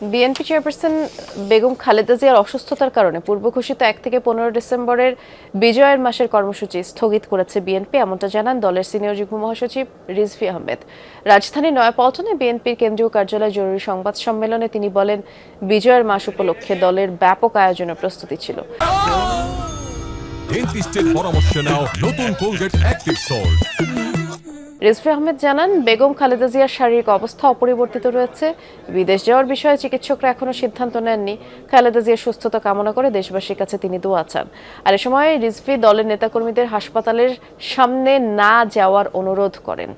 BNP chairperson Begum Khaleda জিয়ার অসুস্থতার কারণে পূর্ব ঘোষিত এক থেকে পনেরো ডিসেম্বরের বিজয়ের মাসের কর্মসূচি স্থগিত করেছে বিএনপি, এমনটা জানান দলের সিনিয়র যুগ্ম মহাসচিব রিজভি আহমেদ। রাজধানীর নয়াপল্টনে বিএনপির কেন্দ্রীয় কার্যালয়ে জরুরি সংবাদ সম্মেলনে তিনি বলেন, বিজয়ের মাস উপলক্ষে দলের ব্যাপক আয়োজনের প্রস্তুতি ছিল। পরামর্শ নাও নতুন Colgate active salt Rizvi Ahmed জানান, বেগম খালেদা জিয়ার শারীরিক অবস্থা অপরিবর্তিত রয়েছে। বিদেশ যাওয়ার বিষয়ে চিকিৎসকরা এখনও সিদ্ধান্ত নেননি। খালেদা জিয়ার সুস্থতা কামনা করে দেশবাসীর কাছে তিনি দোয়া চান। আর এ সময় রিজভি দলের নেতাকর্মীদের হাসপাতালের সামনে না যাওয়ার অনুরোধ করেন।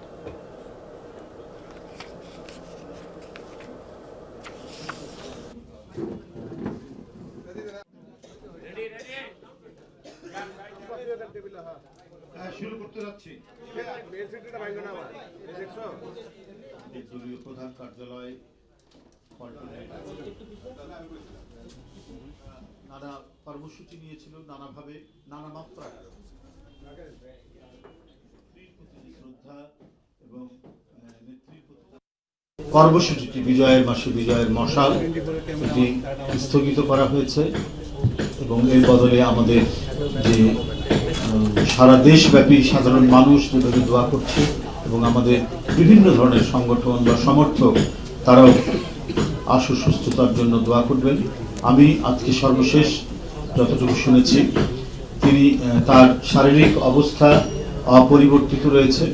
শুরু করতে যাচ্ছি। দলীয় প্রধান কার্যালয় নানা কর্মসূচি নিয়েছিল নানাভাবে, নানা শ্রদ্ধা এবং কর্মসূচিটি বিজয়ের মাসে বিজয়ের মশাল, এটি স্থগিত করা হয়েছে এবং এর বদলে আমাদের যে সারা দেশব্যাপী সাধারণ মানুষ যেভাবে দোয়া করছে এবং আমাদের বিভিন্ন ধরনের সংগঠন বা সমর্থক তারাও আশু সুস্থতার জন্য দোয়া করবেন। আমি আজকে সর্বশেষ যতটুকু শুনেছি, তিনি তার শারীরিক অবস্থা অপরিবর্তিত রয়েছে।